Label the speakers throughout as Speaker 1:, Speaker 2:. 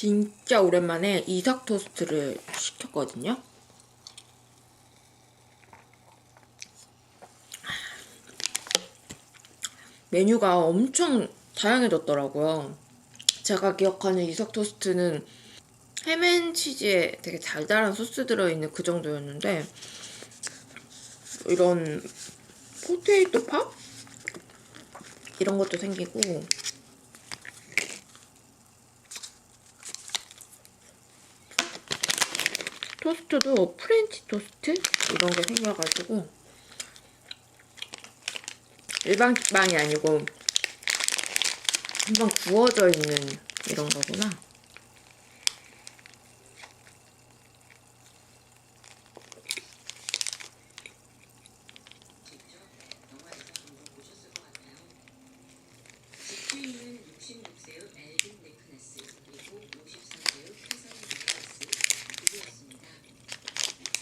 Speaker 1: 진짜 오랜만에 이삭 토스트를 시켰거든요. 메뉴가 엄청 다양해졌더라고요. 제가 기억하는 이삭 토스트는 햄앤치즈에 되게 달달한 소스 들어있는 그 정도였는데 이런 포테이토 팝? 이런 것도 생기고 토스트도 프렌치 토스트 이런 게 생겨가지고 일반 빵이 아니고 한번 구워져 있는 이런 거구나.
Speaker 2: 집주인은 66세의 엘빈 네크네스 그리고 54세의 캐서린 네크네스 누구였습니다.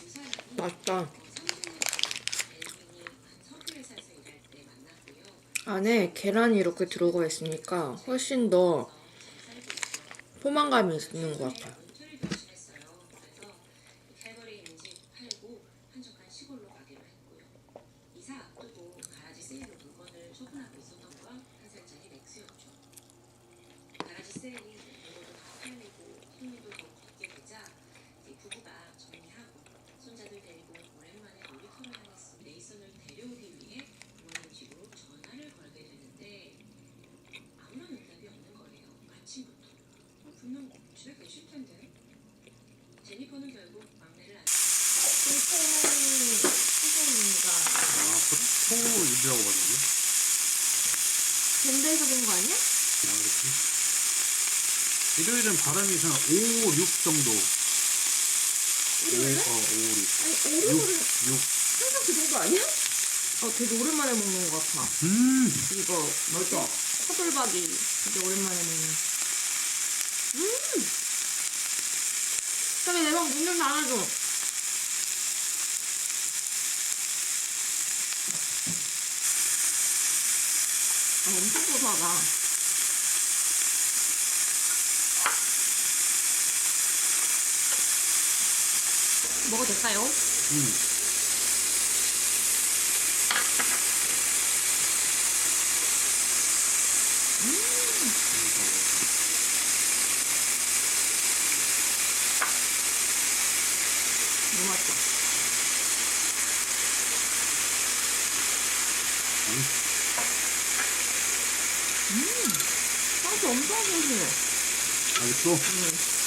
Speaker 2: 두 사람이
Speaker 1: 맛있다.
Speaker 2: 30년 전 엘빈이 한 석유회사에서 일할 때 만났고요.
Speaker 1: 안에 계란이 이렇게 들어가 있으니까 훨씬 더 포만감이 있는 것 같아요.
Speaker 2: 그래서 칼거리 임직 팔고 한적한 시골로 가기로 했고요. 이사 앞두고 가라지 세일로 물건을 처분하고 있었던 건 한 살짜리 렉스였죠. 가라지 세일이 물건도 다 팔리고 손님도 더 적게 되자 이제 부부가 정리하고 손자들 데리고 오랜만에 놀이터를 향했습니다. 네이선을 데려오기 위해 부모님 집으로 전화를 걸게 되는데 아무런 응답이 없는 거예요. 아침부터. 어, 분명 집에 계실 텐데. 제니퍼는 결국 막내를 안
Speaker 1: 수고입니다.
Speaker 3: 아, 포 유지하고 봤는데?
Speaker 1: 밴드에서 본 거 아니야?
Speaker 3: 아, 그렇지. 일요일은 바람이 한 5, 6 정도. 5,
Speaker 1: 일요일에?
Speaker 3: 어, 5, 6.
Speaker 1: 아니
Speaker 3: 6,
Speaker 1: 오르골은
Speaker 3: 6.
Speaker 1: 항상 그 정도 아니야? 어 되게 오랜만에 먹는 것 같아.
Speaker 3: 음,
Speaker 1: 이거
Speaker 3: 맛있다.
Speaker 1: 차돌박이 되게 오랜만에 먹는. 음. 저기 내방 문좀 닫아줘. 아, 엄청 고소하다. 먹어도 될까요?
Speaker 3: 음.
Speaker 1: 너무 맛있다. 음, 향수 엄청 고소해.
Speaker 3: 알겠어?
Speaker 1: 음.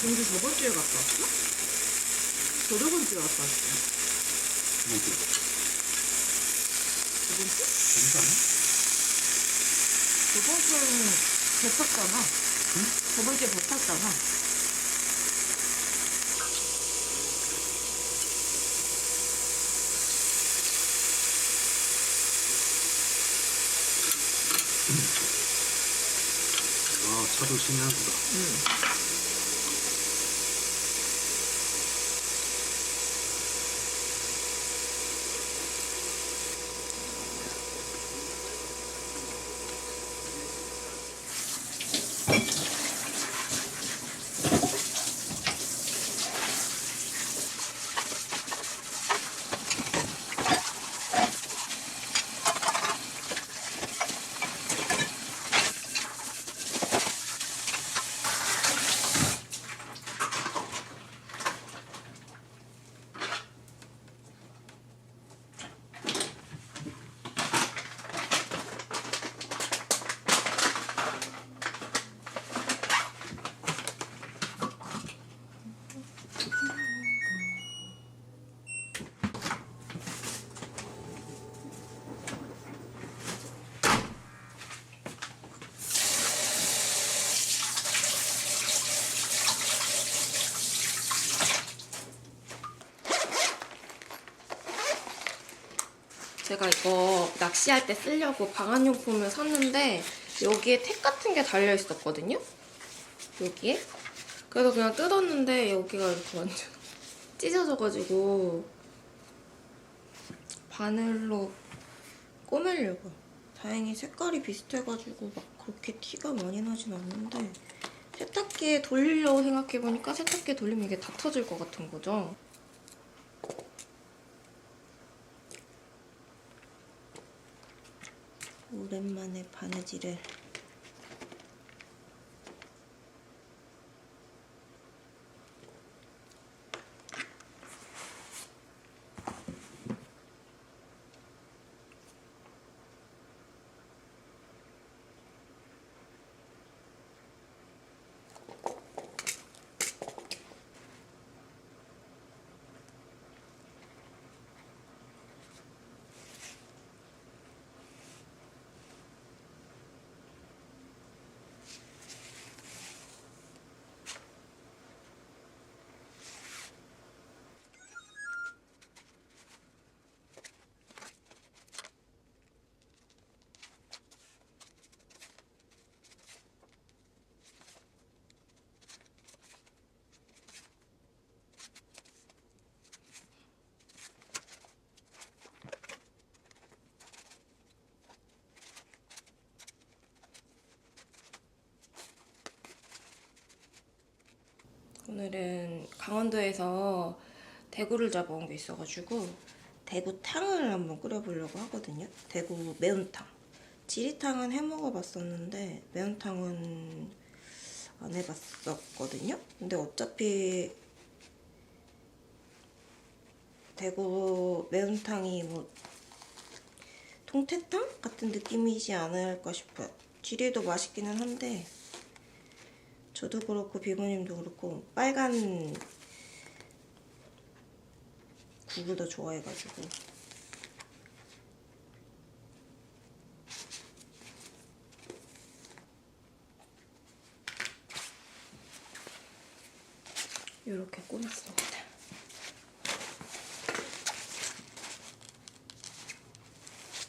Speaker 1: 근데 저번 주에 갔다 왔어? 저저번 주에 갔다 왔어.
Speaker 3: 이거
Speaker 1: 저번 주?
Speaker 3: 재밌지 않아?
Speaker 1: 저번 주에는 배 탔잖아. 저번 주에 배 탔잖아.
Speaker 3: 아, 차도 신의 한 수다.
Speaker 1: 응. 제가 이거 낚시할 때 쓰려고 방한용품을 샀는데 여기에 택 같은 게 달려 있었거든요. 여기에. 그래서 그냥 뜯었는데 여기가 이렇게 완전 찢어져가지고
Speaker 4: 바늘로 꼬매려고. 다행히 색깔이 비슷해가지고 막 그렇게 티가 많이 나진 않는데 세탁기에 돌리려고 생각해보니까 세탁기에 돌리면 이게 다 터질 것 같은 거죠. 오랜만에 바느질을 오늘은 강원도에서 대구를 잡아온 게 있어가지고 대구탕을 한번 끓여보려고 하거든요. 대구 매운탕. 지리탕은 해먹어봤었는데 매운탕은 안 해봤었거든요. 근데 어차피 대구 매운탕이 뭐 통태탕 같은 느낌이지 않을까 싶어요. 지리도 맛있기는 한데 저도 그렇고 비보님도 그렇고 빨간 국을 더 좋아해가지고 이렇게 꾸몄습니다.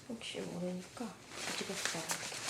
Speaker 4: 혹시 모르니까 뒤집었어요. 밥이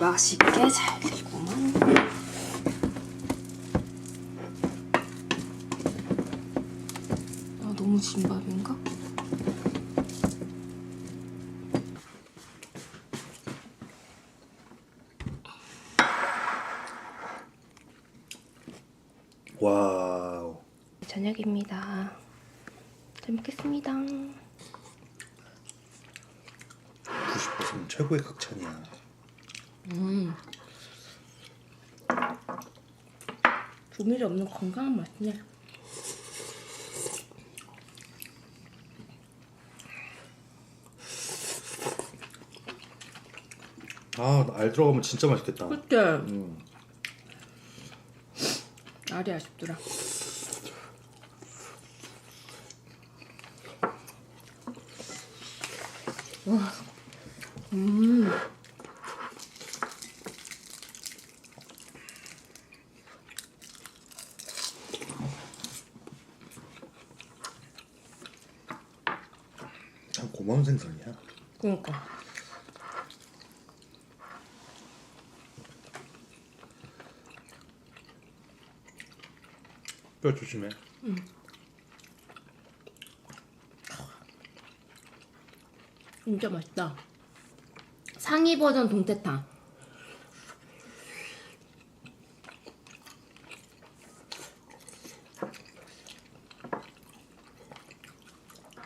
Speaker 4: 맛있게 잘 익구만. 아, 너무 진밥인가?
Speaker 3: 와우.
Speaker 1: 저녁입니다. 잘 먹겠습니다.
Speaker 3: 90%는 최고의 극찬이야.
Speaker 1: 조미료 없는 건강한 맛이네.
Speaker 3: 아, 알 들어가면 진짜 맛있겠다.
Speaker 1: 그때
Speaker 3: 음.
Speaker 1: 알이 아쉽더라. 와, 음.
Speaker 3: 참 고마운 생선이야.
Speaker 1: 그러니까.
Speaker 3: 뼈 조심해.
Speaker 1: 진짜 맛있다. 상위 버전 동태탕.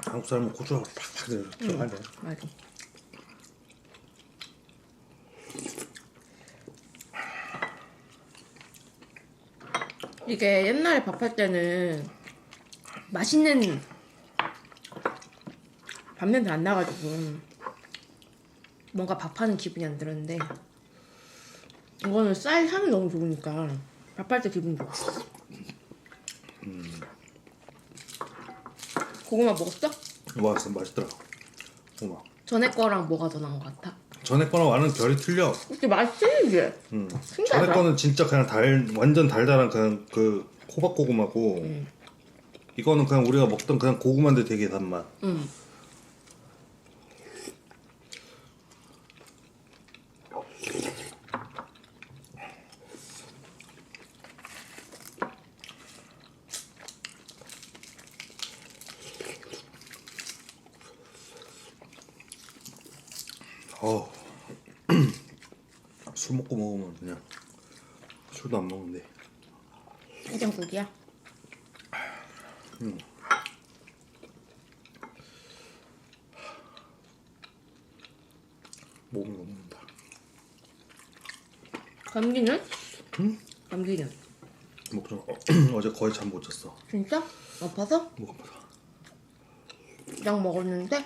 Speaker 3: 한국 사람은 고추하고 팍팍 들어가네.
Speaker 1: 맞아. 이게 옛날에 밥할 때는 맛있는 밥 냄새 안 나가지고 뭔가 밥하는 기분이 안 들었는데 이거는 쌀 향이 너무 좋으니까 밥할 때 기분이 좋아. 고구마 먹었어?
Speaker 3: 와, 진짜 맛있더라. 고마.
Speaker 1: 전에 거랑 뭐가 더 나은 것 같아?
Speaker 3: 전에 거랑 와는 결이 틀려.
Speaker 1: 이게 맛있지 이게?
Speaker 3: 음.
Speaker 1: 신기하다.
Speaker 3: 전에 거는 진짜 그냥 달 완전 달달한 그냥 그 호박 고구마고
Speaker 1: 음.
Speaker 3: 이거는 그냥 우리가 먹던 그냥 고구마인데 되게 단맛.
Speaker 1: 응.
Speaker 3: 어. 술 먹고 먹으면 그냥 술도 안 먹는데.
Speaker 1: 해장국이야?
Speaker 3: 몸이 녹는다.
Speaker 1: 감기는?
Speaker 3: 응?
Speaker 1: 감기는?
Speaker 3: 목좀 어제 거의 잠 못 잤어.
Speaker 1: 진짜? 아파서?
Speaker 3: 목 아파서.
Speaker 1: 약 먹었는데?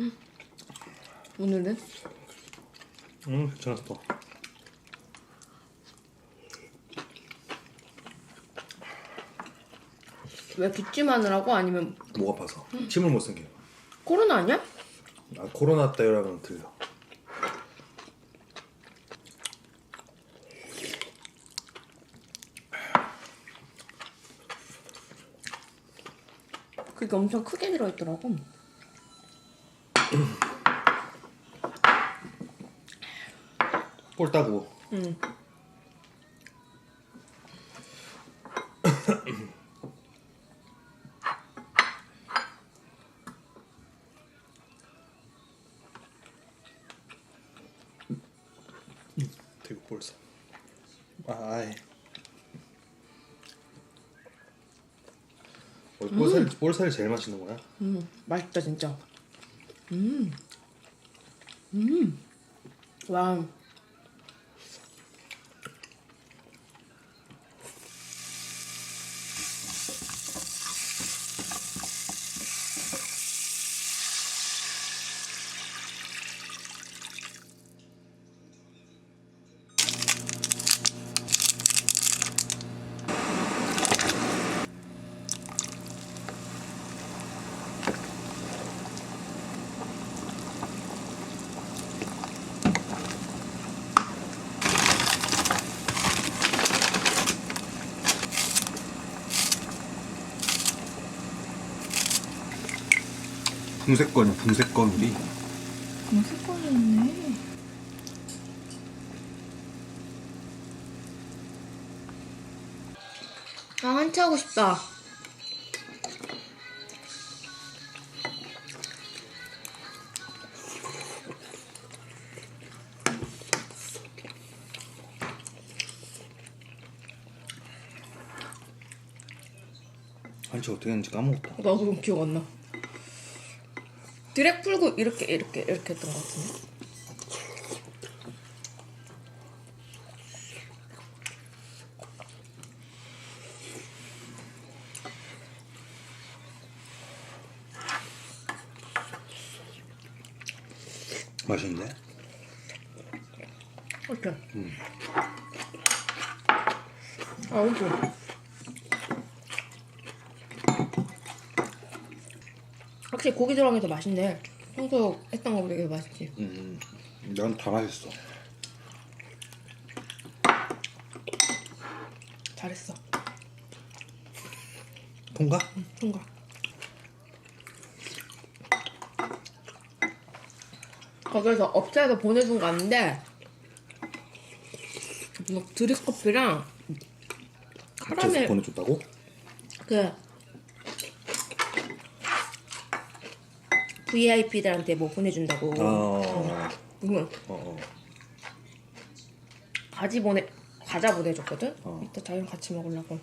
Speaker 1: 응. 오늘은?
Speaker 3: 응, 괜찮았어.
Speaker 1: 왜 기침하느라고? 아니면
Speaker 3: 목 아파서. 침을 못 삼겨.
Speaker 1: 코로나 아니야?
Speaker 3: 아 코로나 때랑은 틀려.
Speaker 1: 그게 엄청 크게 들어있더라고.
Speaker 3: 볼 따고.
Speaker 1: 응.
Speaker 3: 되게. 아, 아이. 어, 볼살 볼살이 제일 맛있는 거야?
Speaker 1: 음, 맛있다 진짜. 음, 음, 와.
Speaker 3: 붕세권 우리.
Speaker 1: 색깔이 있네. 아, 한치 하고 싶다.
Speaker 3: 한치 어떻게 했는지 까먹었다.
Speaker 1: 나도 기억 안 나. 드랙 풀고 이렇게 이렇게 이렇게 했던 것 같은데.
Speaker 3: 맛있는데?
Speaker 1: 이렇게.
Speaker 3: 음.
Speaker 1: 아, 이거. 확실히 고기 들어간 게 더 맛있네. 평소 했던 거보다 이게 맛있지.
Speaker 3: 음, 난 다 맛있어.
Speaker 1: 잘했어.
Speaker 3: 통과?
Speaker 1: 통과. 거기서 업체에서 보내준 거 아닌데 뭐 드립커피랑
Speaker 3: 같이
Speaker 1: 카라멜
Speaker 3: 보내줬다고?
Speaker 1: 그 VIP들한테 뭐 보내준다고
Speaker 3: 어,
Speaker 1: 응.
Speaker 3: 어, 어.
Speaker 1: 가지 보내 과자 보내줬거든.
Speaker 3: 어.
Speaker 1: 이따 자기랑 같이 먹으려고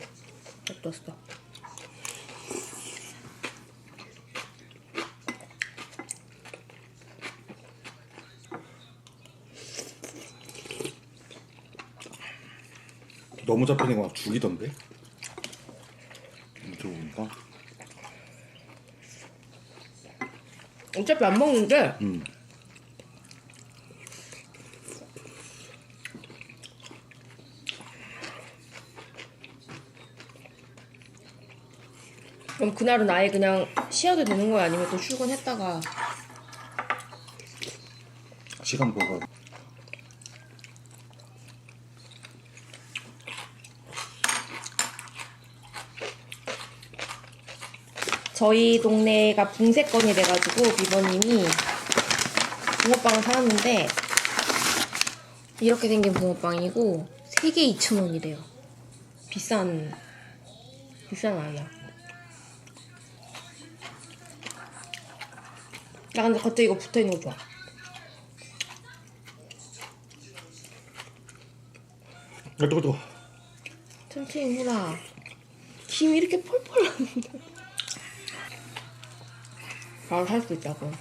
Speaker 1: 놔뒀어.
Speaker 3: 너무 잡히는 거 죽이던데? 유튜브 보니까.
Speaker 1: 어차피 안 먹는데
Speaker 3: 음.
Speaker 1: 그럼 그날은 아예 그냥 쉬어도 되는 거야 아니면 또 출근했다가
Speaker 3: 시간 보고.
Speaker 1: 저희 동네가 붕세건이 돼가지고 비버님이 붕어빵을 사왔는데 이렇게 생긴 붕어빵이고 3개 2,000원이래요. 비싼 비싼 아이야. 나 근데 갑자기 이거 붙어있는 거 좋아.
Speaker 3: 아, 뜨거, 뜨거.
Speaker 1: 천천히 해라 김이 이렇게 펄펄 나는데 바로 살 수 있다고.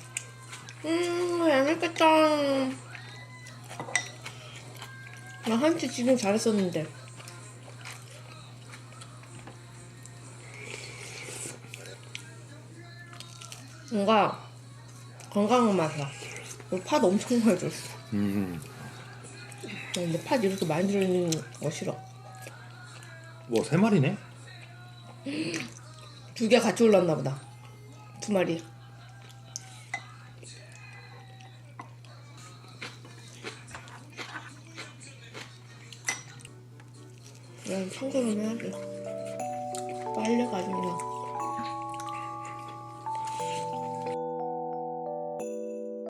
Speaker 1: 음 재밌겠다. 나 한치 지금 잘했었는데. 뭔가 건강한 맛이야 팥 엄청 많이 들었어.
Speaker 3: 음,
Speaker 1: 나 근데 팥 이렇게 많이 들어있는 거 싫어.
Speaker 3: 뭐, 세 마리네?
Speaker 1: 두 개 같이 올랐나 보다. 두 마리. 그냥 해야지. 빨려가지고 그냥.